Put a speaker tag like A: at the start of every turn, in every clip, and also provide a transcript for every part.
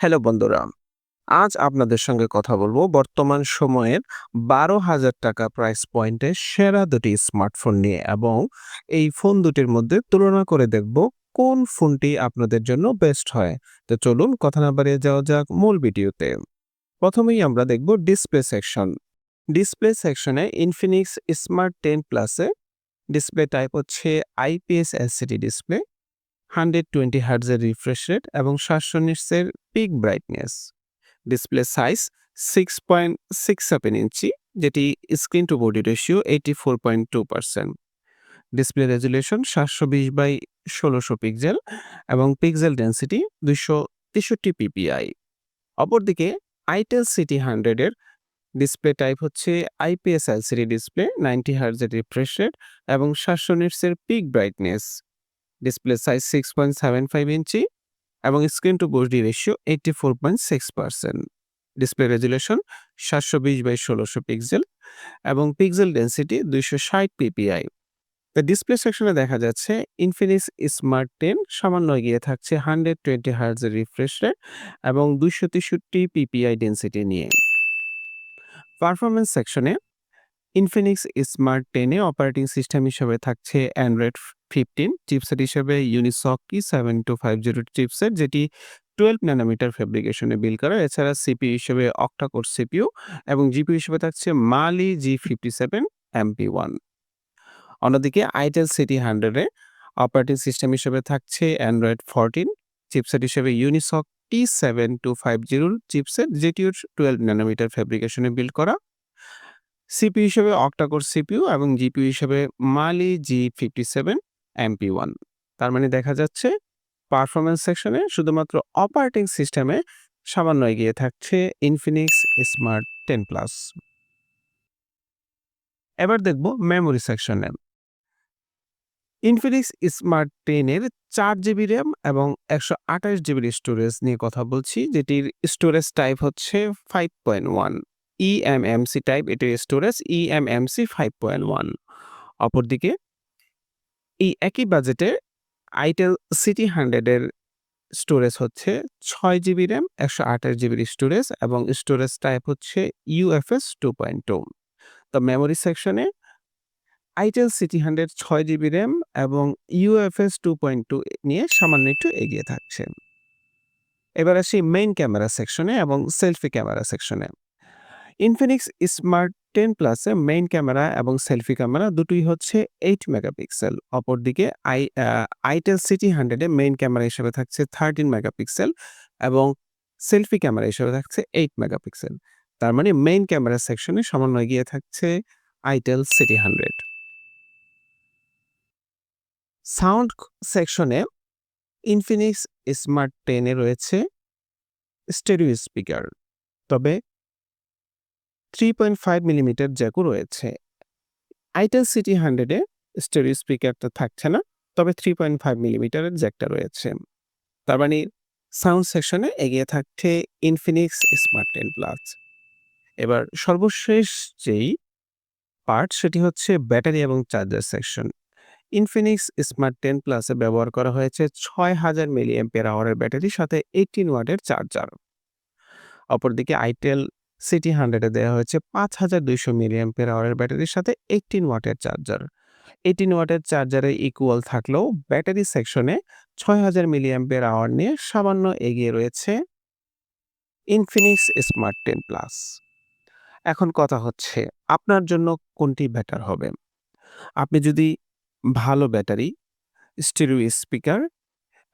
A: Hello বন্ধুরা, আজ আপনাদের সঙ্গে কথা বলব বর্তমান সময়ের বারো হাজার টাকা প্রাইস পয়েন্টে সেরা দুটি স্মার্টফোন নিয়ে এবং এই ফোন দুটির মধ্যে তুলনা করে দেখব কোন ফোনটি আপনাদের জন্য বেস্ট হয়। তো চলুন কথা না বাড়িয়ে যাওয়া যাক মূল ভিডিওতে। প্রথমেই আমরা দেখব ডিসপ্লে সেকশন ডিসপ্লে সেকশনে ইনফিনিক্স স্মার্ট টেন প্লাসে ডিসপ্লে টাইপ হচ্ছে IPS LCD display hundred twenty হার্টজের refresh rate এবং সাতশো নিটসের peak brightness. Display size six point six seven inch, যেটি screen to body ratio eighty four point two percent display resolution সাতশো বিশ by ষোলোশো pixel এবং pixel density দুইশো তেষট্টি PPI. অপরদিকে আইটেল সিটি হান্ড্রেডের ডিসপ্লে টাইপ হচ্ছে আইপিএস এলসিডি ডিসপ্লে, নাইনটি হার্জের রিফ্রেশ রেট এবং সাতশো নিটসের peak brightness. Display size six point seven five inch এবং screen to body ratio eighty four point six percent display resolution সাতশো বিশ by ষোলোশো pixel এবং পিক্সেল ডেন্সিটি দুইশো ষাট পিপিআই তো ডিসপ্লে সেকশনে দেখা যাচ্ছে ইনফিনিক্স স্মার্ট টেন সামান্য এগিয়ে থাকছে হান্ড্রেড টোয়েন্টি হার্জের রিফ্রেশ রেট এবং দুইশো তেষট্টি পিপিআই ডেন্সিটি নিয়ে। পারফরমেন্স সেকশনে ইনফিনিক্স স্মার্ট টেনে অপারেটিং সিস্টেম হিসেবে থাকছে অ্যান্ড্রয়েড ফিফটিন চিপসেট হিসেবে ইউনিসক কি seven two five zero chipset, যেটি টুয়েলভ ন্যানোমিটার ফেব্রিকেশনে বিল করা। এছাড়া সিপি হিসেবে অক্টাকোর সিপিউ এবং জিপি হিসেবে থাকছে Mali G fifty seven MP one অন্যদিকে আইটেল সিটি হান্ড্রেডে অপারেটিং সিস্টেম হিসেবে থাকছে অ্যান্ড্রয়েড ফোরটিন চিপসেট হিসেবে Unisoc T seven two five জিরোর চিপসেট, যেটিও টুয়েলভ ন্যানোমিটার ফেব্রিকেশনে বিল করা। সিপি হিসেবে অক্টাকোর সিপিউ এবং জিপিইউ হিসেবে Mali G fifty seven MP one তার মানে দেখা যাচ্ছে পারফরমেন্স সেকশনে শুধুমাত্র অপারেটিং সিস্টেমে সামান্য এগিয়ে থাকছে ইনফিনিক্স স্মার্ট টেন প্লাস এবার দেখব মেমোরি সেকশনে ইনফিনিক্স স্মার্ট টেনের চার জিবি র্যাম এবং একশো আঠাশ জিবির স্টোরেজ নিয়ে কথা বলছি, যেটির স্টোরেজ টাইপ হচ্ছে five point one eMMC type এটির storage eMMC five point one অপরদিকে এই একই বাজেটে আইটেল সিটি হান্ড্রেডের স্টোরেজ হচ্ছে ছয় জিবি র্যাম একশো আঠাশ জিবির স্টোরেজ এবং স্টোরেজ টাইপ হচ্ছে ইউএফএস টু পয়েন্ট টু তো মেমোরি সেকশনে আইটেল সিটি হান্ড্রেড ছয় জিবি র্যাম এবং ইউএফএস টু পয়েন্ট টু নিয়ে সামান্য একটু এগিয়ে থাকছে। এবার আসি মেইন ক্যামেরা সেকশনে এবং সেলফি ক্যামেরা সেকশনে ইনফিনিক্স স্মার্ট টেন প্লাসে মেইন ক্যামেরা এবং সেলফি ক্যামেরা দুটোই হচ্ছে এইট মেগাপিক্সেল অপরদিকে আই আইটেল সিটি হান্ড্রেডে মেইন ক্যামেরা হিসেবে থাকছে থার্টিন মেগাপিক্সেল এবং সেলফি ক্যামেরা হিসেবে থাকছে এইট মেগাপিক্সেল তার মানে মেইন ক্যামেরা সেকশনে সামান্য এগিয়ে থাকছে আইটেল সিটি হান্ড্রেড সাউন্ড সেকশনে ইনফিনিক্স স্মার্ট টেনে রয়েছে স্টেরিও স্পিকার তবে থ্রি পয়েন্ট ফাইভ মিলিমিটার জ্যাকও রয়েছে। আইটেল সিটি হান্ড্রেডে স্টেরিও স্পিকারটা থাকছে না, তবে থ্রি পয়েন্ট ফাইভ মিলিমিটারের জ্যাকটা রয়েছে। তার মানে সাউন্ড সেকশনে এগিয়ে থাকছে ইনফিনিক্স স্মার্ট টেন প্লাস এবার সর্বশেষ যেই পার্ট সেটি হচ্ছে ব্যাটারি এবং charger section Infinix smart ten প্লাসে ব্যবহার করা হয়েছে ছয় হাজার মিলি এম্পের আওয়ারের ব্যাটারির সাথে এইটিন ওয়াটের চার্জার অপরদিকে আইটেল সিটি হান্ড্রেডে দেওয়া হয়েছে পাঁচ হাজার দুইশো মিলি এম্পের আওয়ারের ব্যাটারির সাথে এইটিন ওয়াটের চার্জার। এইটিন ওয়াটের চার্জারে ইকুয়াল থাকলেও ব্যাটারি সেকশনে ছয় হাজার মিলি এম্পের আওয়ার নিয়ে সামান্য এগিয়ে রয়েছে ইনফিনিক্স স্মার্ট টেন প্লাস এখন কথা হচ্ছে, আপনার জন্য কোনটি বেটার হবে? আপনি যদি ভালো ব্যাটারি স্টেরিও স্পিকার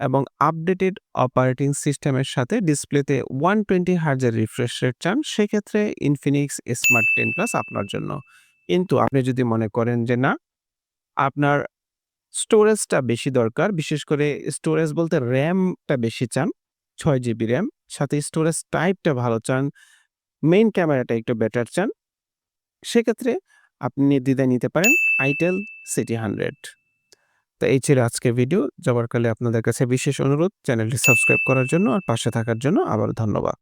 A: এবং আপডেটেড অপারেটিং সিস্টেমের সাথে ডিসপ্লেতে ওয়ান টোয়েন্টি হার্জের রিফ্রেশ রেট চান, সেক্ষেত্রে ইনফিনিক্স স্মার্ট টেন প্লাস আপনার জন্য। কিন্তু আপনি যদি মনে করেন যে না, আপনার স্টোরেজটা বেশি দরকার, বিশেষ করে স্টোরেজ বলতে র্যামটা বেশি চান, ছয় জিবি র্যাম সাথে স্টোরেজ টাইপটা ভালো চান মেইন ক্যামেরাটা একটু বেটার চান, সেক্ষেত্রে আপনি নির্দ্বিধায় নিতে পারেন আইটেল সিটি হান্ড্রেড তো এই ছিল আজকের ভিডিও। যাবার কালে আপনাদের কাছে বিশেষ অনুরোধ। চ্যানেলটি সাবস্ক্রাইব করার জন্য আর পাশে থাকার জন্য আবার ধন্যবাদ।